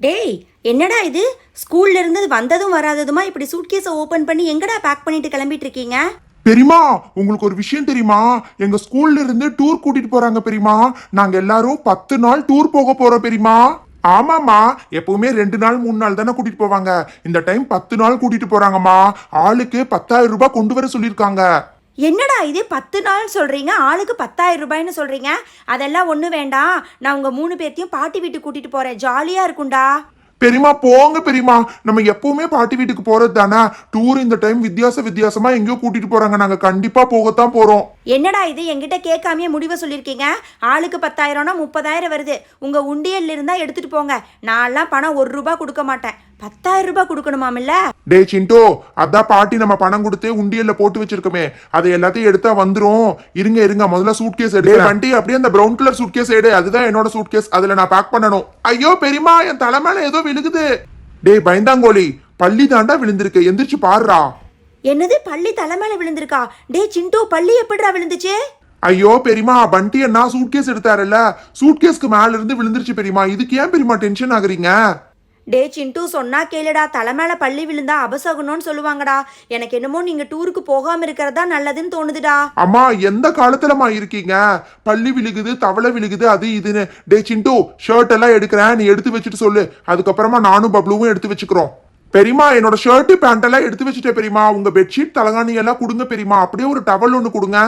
டேய் என்னடா இது? ஸ்கூல்லேருந்து வந்ததும் வராததுமா? இப்படி சூட்கேஸை ஓப்பன் பண்ணி எங்கடா பேக் பண்ணிட்டு கிளம்பிட்டு இருக்கீங்க? பெரியமா உங்களுக்கு ஒரு விஷயம் தெரியுமா? எங்க ஸ்கூல்ல இருந்து டூர் கூட்டிட்டு போறாங்க பெரியமா நாங்க எல்லாரும் பத்து நாள் டூர் போக போறோம் பெரியமா ஆமாம்மா எப்பவுமே ரெண்டு நாள் மூணு நாள் தானே கூட்டிட்டு போவாங்க. இந்த டைம் பத்து நாள் கூட்டிட்டு போறாங்கம்மா. ஆளுக்கு பத்தாயிரம் ரூபாய் கொண்டு வர சொல்லியிருக்காங்க. என்னடா இது பத்து நாள் சொல்றீங்க? ஆளுக்கு பத்தாயிரம் ரூபாய்னு சொல்றீங்க? அதெல்லாம் ஒன்றும் வேண்டாம். நான் உங்க மூணு பேர்த்தையும் பாட்டி வீட்டுக்கு கூட்டிட்டு போறேன். ஜாலியா இருக்கும்டா. பெரியமா போங்க பெரியமா நம்ம எப்பவுமே பாட்டி வீட்டுக்கு போறது தானே? டூர் இந்த டைம் வித்தியாச வித்தியாசமா எங்கேயோ கூட்டிட்டு போறாங்க. நாங்க கண்டிப்பா போகத்தான் போறோம். என்னடா இது? என்கிட்ட கேட்காமயே முடிவை சொல்லியிருக்கீங்க. ஆளுக்கு பத்தாயிரம்னா முப்பதாயிரம் வருது. உங்க உண்டியல்ல இருந்தா எடுத்துட்டு போங்க. நான்லாம் பணம் ஒரு ரூபாய் கொடுக்க மாட்டேன். பத்தாயிரம் ரூபாய் கொடுக்கணுமாமில்ல? டே சிண்டோ அதான் பாட்டி நம்ம பணம் கொடுத்து உண்டியல்ல போட்டு வச்சிருக்கோமே. அதை எல்லாத்தையும் எடுத்தா வந்துரும். இருங்க இருங்க முதல்ல சூட்கேஸ் எடு வண்டி அப்படியே அந்த பிரவுன் கலர் சூட்கேஸ் எடு. அதுதான் என்னோட சூட்கேஸ் அதுல நான் பேக் பண்ணணும். ஐயோ பெரியமா என் தலை மேல ஏதோ விழுகுது. டேய் பயந்தாங்கோலி பள்ளி தாண்டா விழுந்திருக்கு. எந்திரிச்சு பாருடா. என்னது பள்ளி தலை மேல விழுந்திருக்கா? டேய் சிண்டு பள்ளி எப்படிடா விழுந்துச்சு? ஐயோ பெரியமா பண்டி அண்ணா சூட்கேஸ் எடுத்தாருல்ல. சூட்கேஸ்க்கு மேல இருந்து விழுந்துருச்சு பெரியமா இதுக்கு ஏன் பெரியமா டென்ஷன் ஆகுறீங்க? டே சிண்டு சொன்னா கேளுடா. தலை மேல பள்ளி விழுந்தா அபசகுனம்னு சொல்லுவாங்கடா. எனக்கு என்னமோ நீங்க டூருக்கு போகாம இருக்கிறதா நல்லதுன்னு தோணுதுடா. அம்மா எந்த காலத்துலமா இருக்கீங்க? பள்ளி விழுகுது தவளை விழுகுது அது இதுன்னு. டே சிண்டு ஷர்ட் எல்லாம் எடுக்கிறேன். நீ எடுத்து வச்சுட்டு சொல்லு. அதுக்கப்புறமா நானும் பப்ளுவும் எடுத்து வச்சுக்கிறோம். பெரியமா என்னோட ஷர்ட்டு பேண்ட் எல்லாம் எடுத்து வச்சுட்டேன் பெரியமா உங்க பெட்ஷீட் தலகாணி எல்லாம் கொடுங்க பெரியமா அப்படியே ஒரு டவல் ஒன்று கொடுங்க.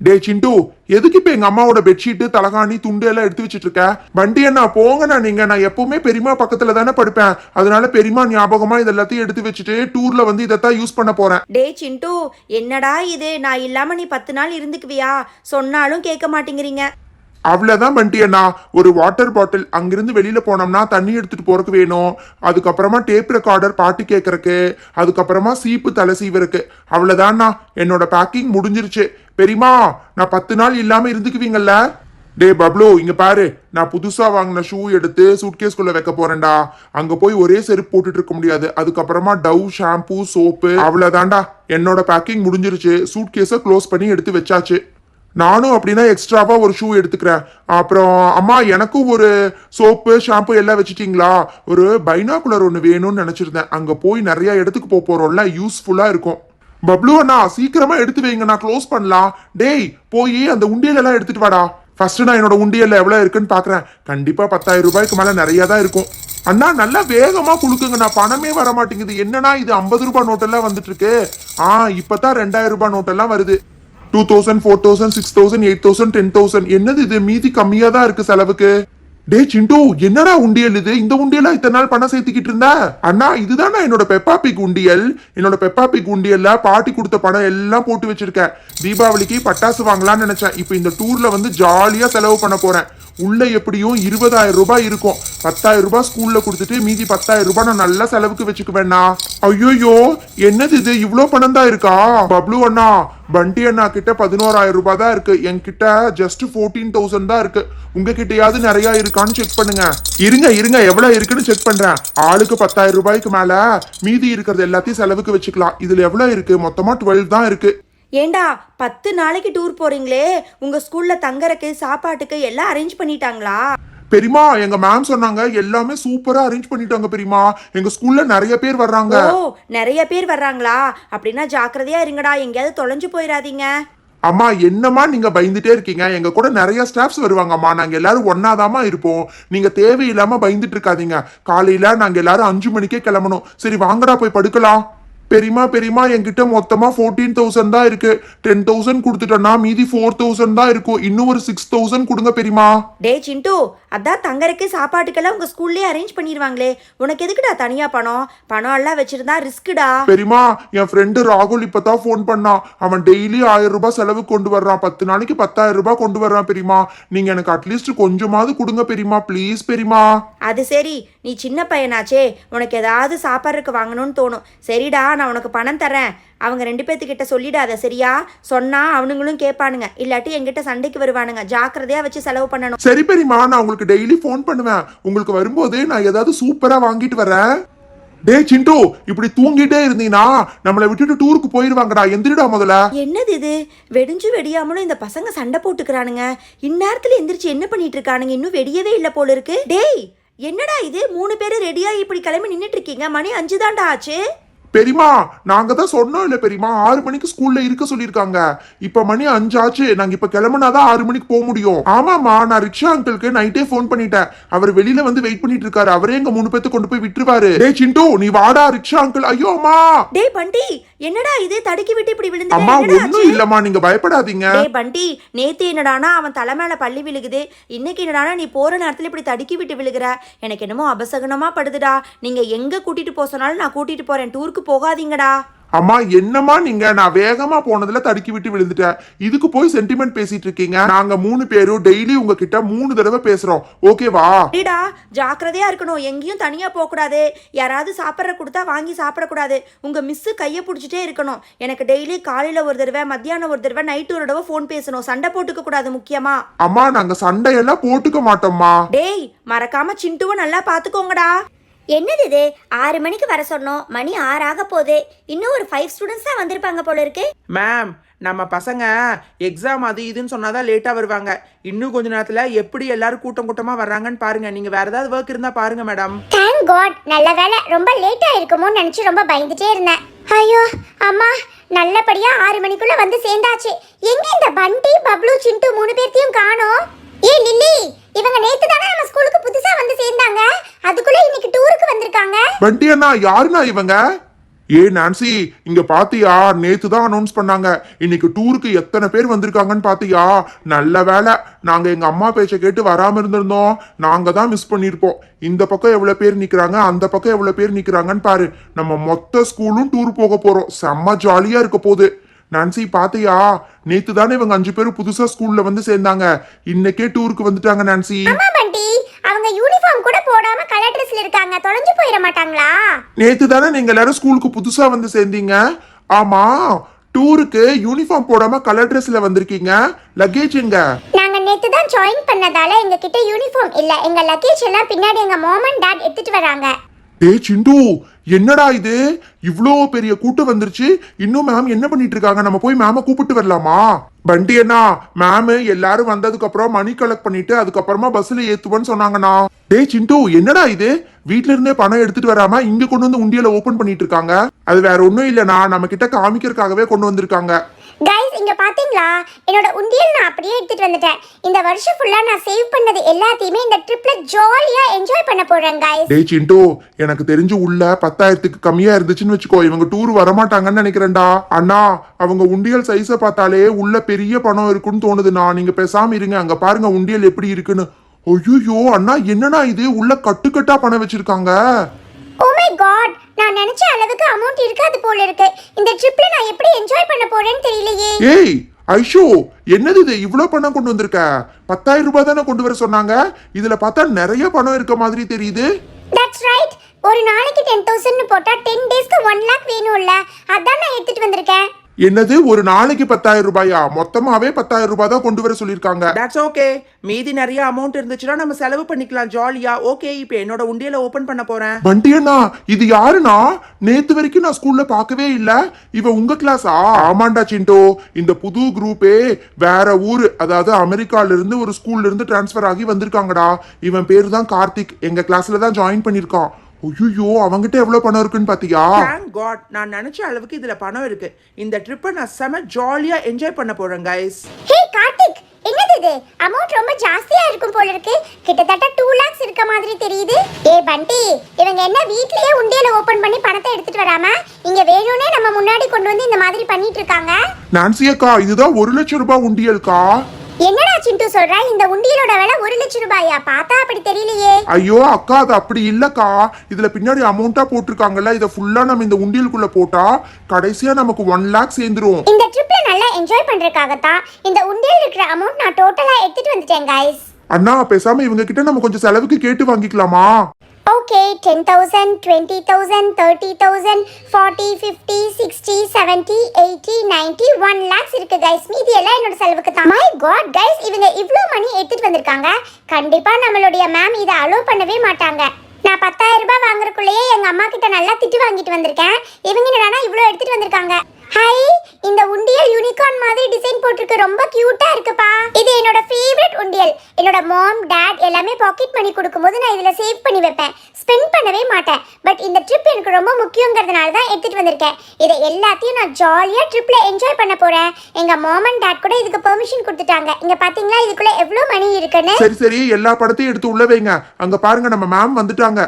டே சிண்டு எதுக்கு இப்ப எங்க அம்மாவோட பெட்ஷீட் தலகாணி துண்டு எல்லாம் எடுத்து வச்சிட்டு இருக்க வண்டி அண்ணா போங்கண்ணா நீங்க. நான் எப்பவுமே பெரியமா பக்கத்துல தானே படுப்பேன். அதனால பெரியமா ஞாபகமா இது எல்லாத்தையும் எடுத்து வச்சுட்டு டூர்ல வந்து இதைத்தான் யூஸ் பண்ண போறேன். டே சிண்டு என்னடா இது? நான் இல்லாம நீ பத்து நாள் இருந்துக்குவியா? சொன்னாலும் கேட்க மாட்டேங்கிறீங்க. அவ்வளோதான் பண்டி அண்ணா. ஒரு வாட்டர் பாட்டில் அங்கிருந்து வெளியில் போனோம்னா தண்ணி எடுத்துகிட்டு போகிறக்கு வேணும். அதுக்கப்புறமா டேப் ரெக்கார்டர் பாட்டு கேட்குறக்கு அதுக்கப்புறமா சீப்பு தலை சீவருக்கு அவ்வளோதான்ண்ணா என்னோட பேக்கிங் முடிஞ்சிருச்சு. பெரியமா நான் பத்து நாள் இல்லாமல் இருந்துக்குவீங்கள்ல டே பப்ளு இங்க பாரு. நான் புதுசா வாங்கின ஷூ எடுத்து சூட்கேஸ்குள்ள வைக்க போறேன்டா. அங்க போய் ஒரே செருப்பு போட்டுட்டு இருக்க முடியாது. அதுக்கப்புறமா டவ் ஷாம்பு சோப்பு அவ்வளவுதான்டா. என்னோட பேக்கிங் முடிஞ்சிருச்சு. சூட்கேஸை க்ளோஸ் பண்ணி எடுத்து வச்சாச்சு. நானும் அப்படின்னா எக்ஸ்ட்ராவா ஒரு ஷூ எடுத்துக்கிறேன். அப்புறம் அம்மா எனக்கும் ஒரு சோப்பு ஷாம்பு எல்லாம் வச்சுட்டீங்களா? ஒரு பைனாகுலர் ஒன்று வேணும்னு நினச்சிருந்தேன். அங்கே போய் நிறைய இடத்துக்கு போக போகிறோம்ல யூஸ்ஃபுல்லாக இருக்கும். பப்ளு அண்ணா சீக்கிரமா எடுத்து வைங்க. நான் க்ளோஸ் பண்ணலாம். டேய் போய் அந்த உண்டியலெல்லாம் எடுத்துகிட்டு எடுத்துட்டு வாடா. ஃபர்ஸ்ட் நான் என்னோட உண்டியல்ல எவ்வளோ இருக்குன்னு பார்க்குறேன் கண்டிப்பாக பத்தாயிரம் ரூபாய்க்கு மேலே நிறைய தான் இருக்கும். அண்ணா நல்லா வேகமா குளுக்குங்க நான் பணமே வர மாட்டேங்குது என்னன்னா இது ஐம்பது ரூபாய் நோட்டெல்லாம் வந்துட்டு இருக்கு? ஆ இப்பதான் ரெண்டாயிரம் ரூபாய் நோட்டெல்லாம் வருது. Two thousand four thousand six thousand eight thousand ten thousand என்னது இது? மீதி கம்மியா தான் இருக்கு செலவுக்கு. டே சிண்டு என்னடா உண்டியல் இது? இந்த உண்டியலா இத்தனை நாள் பணம் சேர்த்துக்கிட்டு இருந்தா? அண்ணா இதுதான் என்னோட பெப்பா பிக் உண்டியல். என்னோட பெப்பா பிக் உண்டியல்ல பாட்டி கொடுத்த பணம் எல்லாம் போட்டு வச்சிருக்கேன். தீபாவளிக்கு பட்டாசு வாங்கலாம்னு நினைச்சேன். இப்போ இந்த டூர்ல வந்து ஜாலியா செலவு பண்ண போறேன். உள்ள எப்படியும் இருபதாயிரம் ரூபாய் இருக்கும். பத்தாயிரம் ரூபாய் ஸ்கூல்ல கொடுத்துட்டு மீதி பத்தாயிரம் ரூபாய் நான் நல்லா செலவுக்கு வச்சுக்குவேண்ணா. ஐயோயோ என்னது இது? இவ்வளோ பணம் தான் இருக்கா? பப்ளு அண்ணா பண்டி அண்ணா கிட்ட பதினோராயிரம் ரூபாய் தான் இருக்கு. என்கிட்ட ஜஸ்ட் ஃபோர்டீன் தௌசண்ட் தான் இருக்கு. உங்ககிட்டயாவது நிறைய இருக்கான்னு செக் பண்ணுங்க. இருங்க இருங்க எவ்வளவு இருக்குன்னு செக் பண்றேன். ஆளுக்கு பத்தாயிரம் ரூபாய்க்கு மேல மீதி இருக்கிறது எல்லாத்தையும் செலவுக்கு வச்சுக்கலாம். இதுல எவ்வளவு இருக்கு? மொத்தமா டுவெல் தான் இருக்கு. ஏண்டா பத்து நாளைக்கு டூர் போறீங்களே? உங்க ஸ்கூல்ல தங்கறக்கு சாப்பாட்டுக்கு எல்லாம் அரேஞ்ச் பண்ணிட்டாங்களா? பெரியமா எங்க மேம் சொன்னாங்க எல்லாமே சூப்பரா அரேஞ்ச் பண்ணிட்டாங்க பெரியமா எங்க ஸ்கூல்ல நிறைய பேர் வர்றாங்க. ஓ நிறைய பேர் வர்றாங்களா? அப்படின்னா ஜாக்கிரதையா இருங்கடா எங்கேயாவது தொலைஞ்சு போயிடாதீங்க அம்மா என்னம்மா நீங்க பயந்துட்டே இருக்கீங்க? எங்க கூட நிறைய ஸ்டாஃப்ஸ் வருவாங்கம்மா நாங்க எல்லாரும் ஒன்னாதாம்மா இருப்போம். நீங்க தேவையில்லாம பயந்துட்டு இருக்காதீங்க. காலையில நாங்க எல்லாரும் அஞ்சு மணிக்கே கிளம்பணும். சரி வாங்கடா போய் படுக்கலாம். பெரியமா பெரியமா என்கிட்ட மொத்தமாக ஃபோர்டீன் தௌசண்ட் தான் இருக்கு. டென் தௌசண்ட் கொடுத்துட்டேன்னா மீதி ஃபோர் தௌசண்ட் தான் இருக்கும். இன்னும் ஒரு சிக்ஸ் தௌசண்ட் கொடுங்க பெரியமா டே சிண்டு அதான் தங்கறக்கு சாப்பாட்டுக்கெல்லாம் உங்க ஸ்கூல்லயே அரேஞ்ச் பண்ணிடுவாங்களே உனக்கு எதுக்குடா தனியா பணம்? பணம் எல்லாம் வச்சிருந்தா ரிஸ்க்குடா. பெரியமா என் ஃப்ரெண்டு ராகுல் இப்பதான் ஃபோன் பண்ணான் அவன் டெய்லி ஆயிரம் ரூபாய் செலவு கொண்டு வர்றான். பத்து நாளைக்கு பத்தாயிரம் ரூபாய் கொண்டு வர்றான் பெரியமா நீங்க எனக்கு அட்லீஸ்ட் கொஞ்சமாவது கொடுங்க பெரியமா ப்ளீஸ் பெரியமா அது சரி. நீ சின்ன பையனாச்சே. உனக்கு ஏதாவது சாப்பாடுறதுக்கு வாங்கணும்னு தோணும். சரிடா நான் உனக்கு பணம் தரேன் அவங்க ரெண்டு பேர்த்துக்கிட்ட சொல்லிடாத சரியா? சொன்னா அவனுங்களும் கேட்பானுங்க. இல்லாட்டி என்கிட்ட சண்டைக்கு வருவானுங்க. ஜாக்கிரதையா வச்சு செலவு பண்ணணும். சரி பெரியமா நான் உங்களுக்கு டெய்லி ஃபோன் பண்ணுவேன். உங்களுக்கு வரும்போது நான் ஏதாவது சூப்பரா வாங்கிட்டு வரேன். டே சிண்டு இப்படி தூங்கிட்டே இருந்தீங்கன்னா நம்மளை விட்டுட்டு டூருக்கு போயிருவாங்கடா. எந்திரிடா முதல்ல. என்னது இது? வெடிஞ்சு வெடியாமலும் இந்த பசங்க சண்டை போட்டுக்கிறானுங்க. இந்நேரத்துல எந்திரிச்சு என்ன பண்ணிட்டு இருக்கானுங்க இன்னும் வெடியவே இல்லை போல இருக்கு. டேய் என்னடா இது? மூணு பேரும் ரெடியா இப்படி கிளம்பி நின்னுட்டு இருக்கீங்க மணி அஞ்சு தான்டா ஆச்சு. பெரியமா நாங்க தான் சொன்னோம் இல்ல பெரியமா ஆறு மணிக்கு ஸ்கூல்ல இருக்க சொல்லிருக்காங்க இப்ப மணி அஞ்சாச்சு நாங்க இப்ப கிளம்புனாதான் ஆறு மணிக்கு போக முடியும். ஆமாமா நான் ரிக்ஷா அங்கிளுக்கு நைட்டே ஃபோன் பண்ணிட்டேன். அவர் வெளியில வந்து வெயிட் பண்ணிட்டு இருக்காரு. அவரே எங்க மூணு பேத்து கொண்டு போய் விட்டுருவாரு. டேய் சிண்டு நீ வாடா ரிக்ஷா அங்கிள் ஐயோ அம்மா. டேய் பண்டி என்னடா இது? தடுக்கி விட்டு இப்படி அம்மா விழுந்து ஒண்ணும் இல்லம்மா நீங்க பயப்படாதீங்க. டேய் பண்டி நேத்து என்னடானா அவன் தலை மேல பள்ளி விழுகுது. இன்னைக்கு என்னடானா நீ போற நேரத்துல இப்படி தடுக்கி விட்டு விழுகுற? எனக்கு என்னமோ அபசகனமா படுதுடா. நீங்க எங்க கூட்டிட்டு போக சொன்னாலும் நான் கூட்டிட்டு போறேன். டூருக்கு போகாதீங்கடா. அம்மா என்னம்மா நீங்க? நான் வேகமா போனதுல தடுக்கி விட்டு விழுந்துட்டேன். இதுக்கு போய் சென்டிமெண்ட் பேசிட்டு இருக்கீங்க. நாங்க மூணு பேரும் டெய்லி உங்ககிட்ட மூணு தடவை பேசுறோம். ஓகேவா டேடா ஜாக்கிரதையா இருக்கணும். எங்கேயும் தனியா போக கூடாது யாராவது சாப்பிட்ற கொடுத்தா வாங்கி சாப்பிடக்கூடாது. உங்க மிஸ்ஸு கையை பிடிச்சிட்டே இருக்கணும். எனக்கு டெய்லி காலையில ஒரு தடவை மத்தியானம் ஒரு தடவை நைட்டு ஒரு தடவை ஃபோன் பேசணும். சண்டை போட்டுக்க கூடாது முக்கியமா. அம்மா நாங்க சண்டையெல்லாம் போட்டுக்க மாட்டோம்மா. டேய் மறக்காம சிண்டுவை நல்லா பாத்துக்கோங்கடா. என்னது இது? ஆறு மணிக்கு வர சொன்னோம். மணி ஆறு ஆக போகுது. இன்னும் ஒரு ஃபைவ் ஸ்டூடெண்ட்ஸ் தான் வந்திருப்பாங்க போல இருக்கு. மேம் நம்ம பசங்க எக்ஸாம் அது இதுன்னு சொன்னாதான் லேட்டாக வருவாங்க. இன்னும் கொஞ்ச நேரத்தில் எப்படி எல்லாரும் கூட்டம் கூட்டமாக வர்றாங்கன்னு பாருங்க. நீங்கள் வேற ஏதாவது ஒர்க் இருந்தால் பாருங்க மேடம் தேங்க் காட் நல்ல வேலை ரொம்ப லேட்டா இருக்குமோன்னு நினைச்சு ரொம்ப பயந்துட்டே இருந்தேன். ஐயோ அம்மா நல்லபடியா ஆறு மணிக்குள்ள வந்து சேர்ந்தாச்சு. எங்க இந்த பண்டி பப்ளு சிண்டு மூணு பேர்த்தையும் காணோம்? ஏ லில்லி இவங்க நேத்து தானே நம்ம ஸ்கூலுக்கு புதுசா வந்து சேர்ந்தாங்க. அதுக்குள்ள இன்னைக்கு டூருக்கு வந்திருக்காங்க. வண்டி அண்ணா யாருண்ணா இவங்க? ஏ நான்சி இங்க பாத்தியா? நேத்து தான் அனௌன்ஸ் பண்ணாங்க. இன்னைக்கு டூருக்கு எத்தனை பேர் வந்திருக்காங்கன்னு பாத்தியா? நல்ல வேலை நாங்க எங்க அம்மா பேச்ச கேட்டு வராம இருந்திருந்தோம். நாங்க தான் மிஸ் பண்ணிருப்போம் இந்த பக்கம் எவ்வளவு பேர் நிக்கிறாங்க அந்த பக்கம் எவ்வளவு பேர் நிக்கிறாங்கன்னு பாரு. நம்ம மொத்த ஸ்கூலும் டூர் போக போறோம். செம்ம ஜாலியா இருக்க போகுது. நான்சி பாத்தியா? நேத்து தானே இவங்க அஞ்சு பேரும் புதுசா ஸ்கூல்ல வந்து சேர்ந்தாங்க. இன்னைக்கே டூருக்கு வந்துட்டாங்க நான்சி. அவங்க யூனிஃபார்ம் கூட போடாம கலர் ட்ரெஸ்ல இருக்காங்க. தொலைஞ்சு போயிட மாட்டாங்களா? நேத்து தானே நீங்க எல்லாரும் ஸ்கூலுக்கு புதுசா வந்து சேர்ந்தீங்க. ஆமா டூருக்கு யூனிஃபார்ம் போடாம கலர் ட்ரெஸ்ல வந்திருக்கீங்க. லக்கேஜ் எங்க? நாங்க நேத்து தான் ஜாயின் பண்ணதால எங்க கிட்ட யூனிஃபார்ம் இல்ல. எங்க லக்கேஜ் எல்லாம் பின்னாடி எங்க மாம் அண்ட் டாட் எடுத்துட்டு வராங்க. டேய் சிண்டு. என்னடா இது? இவ்வளோ பெரிய கூட்டம் வந்துருச்சு. இன்னும் மேம் என்ன பண்ணிட்டு இருக்காங்க நம்ம போய் மேம கூப்பிட்டு வரலாமா? பண்டி அண்ணா மேம் எல்லாரும் வந்ததுக்கு அப்புறம் மணி கலெக்ட் பண்ணிட்டு அதுக்கப்புறமா பஸ்ல ஏத்துவேன்னு சொன்னாங்கண்ணா. டே சிண்டு என்னடா இது? வீட்ல இருந்தே பணம் எடுத்துட்டு வராம இங்க கொண்டு வந்து உண்டியல ஓபன் பண்ணிட்டு இருக்காங்க அது வேற ஒண்ணும் இல்லைண்ணா. நம்ம கிட்ட காமிக்கிறதுக்காகவே கொண்டு வந்திருக்காங்க. கைஸ் இங்கே பார்த்தீங்களா என்னோட உண்டியல் நான் அப்படியே எடுத்துகிட்டு வந்துட்டேன். இந்த வருஷம் ஃபுல்லாக நான் சேவ் பண்ணது எல்லாத்தையுமே இந்த ட்ரிப்பில் ஜாலியாக என்ஜாய் பண்ண போகிறேன் கைஸ் டேய் சிண்டோ எனக்கு தெரிஞ்சு உள்ள பத்தாயிரத்துக்கு கம்மியா இருந்துச்சுன்னு வச்சுக்கோ. இவங்க டூர் வரமாட்டாங்கன்னு நினைக்கிறேன்டா. அண்ணா அவங்க உண்டியல் சைஸை பார்த்தாலே உள்ள பெரிய பணம் இருக்குன்னு தோணுதுண்ணா. நீங்க பேசாம இருங்க. அங்க பாருங்க உண்டியல் எப்படி இருக்குன்னு. ஐயோ அண்ணா என்னண்ணா இது? உள்ள கட்டுக்கட்டா பணம் வச்சிருக்காங்க. காட் நான் நினைச்ச அளவுக்கு அமௌண்ட் இருக்காது போல இருக்கு. இந்த ட்ரிப்ல நான் எப்படி என்ஜாய் பண்ண போறேன்னு தெரியலையே. ஏய் ஐஷோ என்னது இது? இவ்ளோ பணம் கொண்டு வந்திருக்க? பத்தாயிரம் ரூபாய் தானே கொண்டு வர சொன்னாங்க? இதுல பார்த்தா நிறைய பணம் இருக்க மாதிரி தெரியுது. தட்ஸ் ரைட் ஒரு நாளைக்கு டென் தௌசண்ட் போட்டா டென் டேஸ்க்கு ஒன் லேக் வேணும்ல. அதான் நான் எடுத்துட்டு வந்திருக்கேன். என்னது ஒரு நாளைக்கு பத்தாயிரம் ரூபாயா? மொத்தமாவே பத்தாயிரம் ரூபாய் தான் கொண்டு வர சொல்லியிருக்காங்க. தட்ஸ் ஓகே மீதி நிறைய அமௌண்ட் இருந்துச்சுன்னா நம்ம செலவு பண்ணிக்கலாம் ஜாலியாக ஓகே இப்போ என்னோட உண்டியலை ஓப்பன் பண்ண போகிறேன் வண்டி அண்ணா இது யாருண்ணா? நேத்து வரைக்கும் நான் ஸ்கூல்ல பார்க்கவே இல்ல. இவ உங்க கிளாஸா ஆமாண்டா சிண்டோ. இந்த புது குரூப்பே வேற ஊரு. அதாவது அமெரிக்கால இருந்து ஒரு ஸ்கூல்ல இருந்து டிரான்ஸ்ஃபர் ஆகி வந்திருக்காங்கடா. இவன் பேரு தான் கார்த்திக். எங்க கிளாஸ்ல தான் ஜாயின் பண்ணிருக்கான் ஐயோ அவங்கிட்ட எவ்வளவு பணம் இருக்குன்னு பாத்தியா? தேங்க் காட் நான் நினச்ச அளவுக்கு இதில் பணம் இருக்கு. இந்த ட்ரிப்பை நான் செம ஜாலியாக என்ஜாய் பண்ண போகிறேன் கைஸ் ஹே கார்த்திக் என்னது இது? அமௌண்ட் ரொம்ப ஜாஸ்தியா இருக்கும் போல இருக்கு. கிட்டத்தட்ட டூ லேக்ஸ் இருக்க மாதிரி தெரியுது. ஏ பண்டி இவங்க என்ன வீட்லயே உண்டியல ஓபன் பண்ணி பணத்தை எடுத்துட்டு வராம இங்க வேணும்னே நம்ம முன்னாடி கொண்டு வந்து இந்த மாதிரி பண்ணிட்டு இருக்காங்க? நான்சி அக்கா இதுதான் ஒரு லட்சம் ரூபாய் உண்டியல்கா? என்னடா சிண்டு சொல்ற? இந்த உண்டியலோட விலை ஒரு லட்சம் ரூபாயா? பார்த்தா அப்படி தெரியலையே. ஐயோ அக்கா அது அப்படி இல்லக்கா. இதுல பின்னாடி அமௌண்டா போட்டிருக்காங்கல்ல. இதை ஃபுல்லா நம்ம இந்த உண்டியலுக்குள்ள போட்டா கடைசியா நமக்கு ஒன் லேக் சேர்ந்துரும். இந்த ட்ரிப்ல நல்லா என்ஜாய் பண்றதுக்காகத்தான் இந்த உண்டியல் இருக்கிற அமௌண்ட் நான் டோட்டலா எடுத்துட்டு வந்துட்டேன் கைஸ் அண்ணா பேசாம இவங்க கிட்ட நம்ம கொஞ்சம் செலவுக்கு கேட்டு வாங்கிக்கலாமா? Okay ten thousand twenty thousand thirty thousand forty fifty sixty seventy eighty ninety one lakhs இருக்கு கைஸ் மீதி எல்லாம் என்னோட செலவுக்கு தான். மை காட் கைஸ் இவங்க இவ்வளோ மணி எடுத்துட்டு வந்திருக்காங்க. கண்டிப்பா நம்மளுடைய மேம் இதை அலோவ் பண்ணவே மாட்டாங்க. நான் பத்தாயிரம் ரூபாய் வாங்குறதுக்குள்ளேயே எங்க அம்மா கிட்ட நல்லா திட்டு வாங்கிட்டு வந்திருக்கேன். இவங்க என்னடானா இவ்வளோ எடுத்துட்டு வந்திருக்காங்க. ஹை இந்த உண்டியல் யூனிகார்ன் மாதிரி டிசைன் போட்டிருக்கு. ரொம்ப கியூட்டா இருக்குப்பா. இது என்னோட ஃபேவரட் உண்டியல் என்னோட மாம் டாட் மணி கொடுக்கும்போது நான் இதுல சேவ் பண்ணி வைப்பேன். ஸ்பெண்ட் பண்ணவே மாட்டேன். பட் இந்த ட்ரிப் எனக்கு ரொம்ப முக்கியங்கிறதுனால தான் எடுத்துட்டு வந்திருக்கேன். இதை எல்லாத்தையும் நான் ஜாலியா ட்ரிப்ல என்ஜாய் பண்ண போறேன். எங்க மாம் அண்ட் டாட் கூட இதுக்கு பெர்மிஷன் கொடுத்துட்டாங்க. இங்க பாத்தீங்களா? இதுக்குள்ள எவ்வளவு மணி இருக்குன்னு? சரி சரி. எல்லா படத்தையும் எடுத்து உள்ள வைங்க. அங்க பாருங்க நம்ம மேம் வந்துட்டாங்க.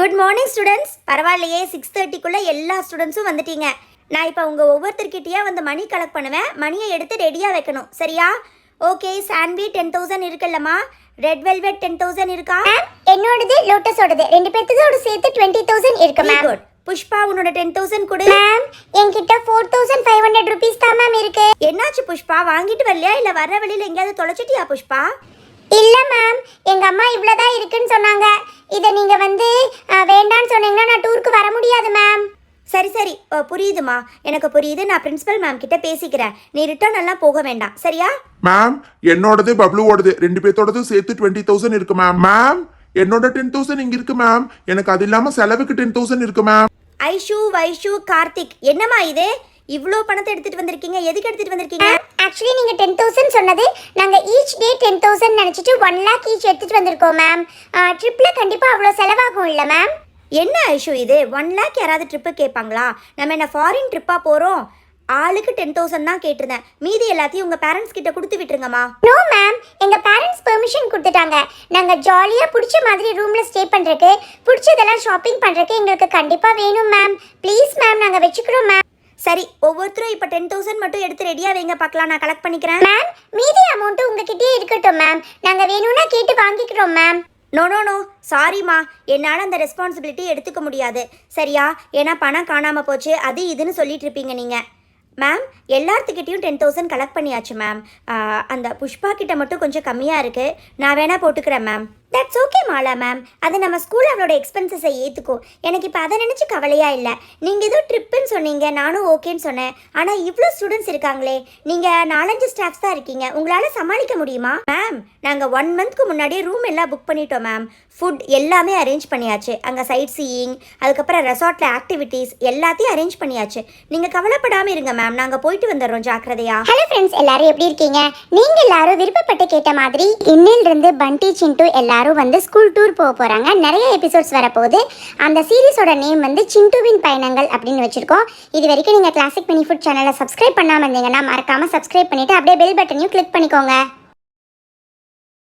குட் மார்னிங் ஸ்டூடெண்ட்ஸ் பரவாயில்லையே. சிக்ஸ் தேர்ட்டிக்குள்ளே எல்லா ஸ்டூடெண்ட்ஸும் வந்துட்டீங்க. நான் இப்போ உங்கள் ஒவ்வொருத்தர்கிட்டயா வந்து மணி கலெக்ட் பண்ணுவேன். மணியை எடுத்து ரெடியாக வைக்கணும். சரியா? ஓகே சாண்ட்வி டென் தௌசண்ட் இருக்குல்லம்மா. ரெட் வெல்வெட் டென் தௌசண்ட் இருக்கா? என்னோடது லோட்டஸோடது. ரெண்டு பேர்த்ததோட சேர்த்து டுவெண்ட்டி தௌசண்ட் இருக்கு மேம் குட் புஷ்பா உன்னோட டென் தௌசண்ட் கொடு. மேம் என்கிட்ட four thousand five hundred rupees தான் மேம் இருக்கு. என்னாச்சு புஷ்பா? வாங்கிட்டு வரலையா? இல்லை வர வழியில் எங்கேயாவது தொலைச்சிட்டியா புஷ்பா? இல்ல மேம் எங்க அம்மா இவ்வளவுதான் இருக்குன்னு சொன்னாங்க. இத நீங்க வந்து அஹ், வேண்டான்னு சொன்னீங்கன்னா நான் டூருக்கு வர முடியாது மேம் சரி சரி. புரியுதுமா. எனக்கு புரியுது. நான் பிரின்சிபல் மேம் கிட்ட பேசிக்கிறேன். நீ ரிட்டர்ன் எல்லாம் போக வேண்டாம். சரியா? மேம் என்னோடது பப்ளுவோடது ரெண்டு பேர்த்தோடதும் சேர்த்து டுவெண்ட்டி தௌசண்ட் இருக்கு மேம் மேம் என்னோட டென் தௌசண்ட் இங்க இருக்கு மேம் எனக்கு அது இல்லாம செலவுக்கு டென் தௌசண்ட் இருக்கு மேம் ஐஷு வைஷு கார்த்திக் என்னம்மா இது? இவ்வளோ பணத்தை எடுத்துட்டு வந்திருக்கீங்க. எதுக்கு எடுத்துட்டு வந்திருக்கீங்க? ஆக்சுவலி நீங்க டென் தௌசண்ட் சொன்னது நாங்க ஈச் டே டென் தௌசண்ட் நினைச்சிட்டு ஒன் லேக் ஈச் எடுத்துட்டு வந்திருக்கோம் மேம் ட்ரிப்ல கண்டிப்பா அவ்வளோ செலவாகும் இல்ல மேம் என்ன ஐஷு இது? ஒன் லேக் யாராவது ட்ரிப்பு கேட்பாங்களா? நம்ம என்ன ஃபாரின் ட்ரிப்பாக போகிறோம் ஆளுக்கு டென் தௌசண்ட் தான் கேட்டிருந்தேன். மீதி எல்லாத்தையும் உங்கள் பேரண்ட்ஸ் கிட்ட கொடுத்து விட்டுருங்கம்மா. நோ மேம் எங்க பேரண்ட்ஸ் பெர்மிஷன் கொடுத்துட்டாங்க. நாங்க ஜாலியா பிடிச்ச மாதிரி ரூம்ல ஸ்டே பண்றதுக்கு பிடிச்சதெல்லாம் ஷாப்பிங் பண்றதுக்கு எங்களுக்கு கண்டிப்பா வேணும் மேம் ப்ளீஸ் மேம் நாங்க வச்சுக்கிறோம் மேம் சரி ஒவ்வொருத்தரும் இப்போ டென் தௌசண்ட் மட்டும் எடுத்து ரெடியாக வைங்க பார்க்கலாம் நான் கலெக்ட் பண்ணிக்கிறேன். மேம் மீதி அமௌண்ட் உங்ககிட்டயே இருக்கட்டும் மேம் நாங்க வேணும்னா கேட்டு வாங்கிக்கிறோம் மேம் நோ நோ நோ சாரிம்மா என்னால் அந்த ரெஸ்பான்சிபிலிட்டி எடுத்துக்க முடியாது. சரியா? ஏன்னா பணம் காணாமல் போச்சு. அது இதுன்னு சொல்லிட்டு இருப்பீங்க நீங்கள் மேம் எல்லாத்துக்கிட்டேயும் டென் தௌசண்ட் கலெக்ட் பண்ணியாச்சு மேம் அந்த புஷ்பா கிட்ட மட்டும் கொஞ்சம் கம்மியாக இருக்குது நான் வேணால் போட்டுக்கிறேன் ma'am that's okay Mala ma'am அது நம்ம ஸ்கூல் அவளோட எக்ஸ்பென்சஸை ஏற்றுக்கும் எனக்கு இப்போ அதை நினச்சி கவலையாக இல்லை. நீங்கள் ஏதோ ட்ரிப்புன்னு சொன்னீங்க நானும் ஓகேன்னு சொன்னேன். ஆனால் இவ்வளோ ஸ்டூடெண்ட்ஸ் இருக்காங்களே. நீங்கள் நாலஞ்சு ஸ்டாஃப்ஸ் தான் இருக்கீங்க. உங்களால் சமாளிக்க முடியுமா? மேம் நாங்கள் ஒன் மந்த்க்கு முன்னாடியே ரூம் எல்லாம் புக் பண்ணிட்டோம் மேம் ஃபுட் எல்லாமே அரேஞ்ச் பண்ணியாச்சு. அங்கே சைட் சீயிங் அதுக்கப்புறம் ரெசார்ட்டில் ஆக்டிவிட்டீஸ் எல்லாத்தையும் அரேஞ்ச் பண்ணியாச்சு. நீங்கள் கவலைப்படாமல் இருங்க மேம் நாங்கள் போயிட்டு வந்துடுறோம் ஜாக்கிரதையா. ஹலோ ஃப்ரெண்ட்ஸ் எல்லாரும் எப்படி இருக்கீங்க? நீங்கள் எல்லாரும் விருப்பப்பட்டு கேட்ட மாதிரி இன்னிலிருந்து பண்டி சிண்டு எல்லாரும் வந்து ஸ்கூல் டூர் போக போறாங்க. நிறைய எபிசோட்ஸ் வரப்போகுது. அந்த சீரிஸோட நேம் வந்து சிண்டுவின் பயணங்கள் அப்படின்னு வச்சிருக்கோம். இது வரைக்கும் நீங்க கிளாசிக் மினி ஃபுட் சேனலை சப்ஸ்கிரைப் பண்ணாம இருந்தீங்கன்னா மறக்காம சப்ஸ்கிரைப் பண்ணிட்டு அப்படியே பெல் பட்டனையும் கிளிக் பண்ணிக்கோங்க.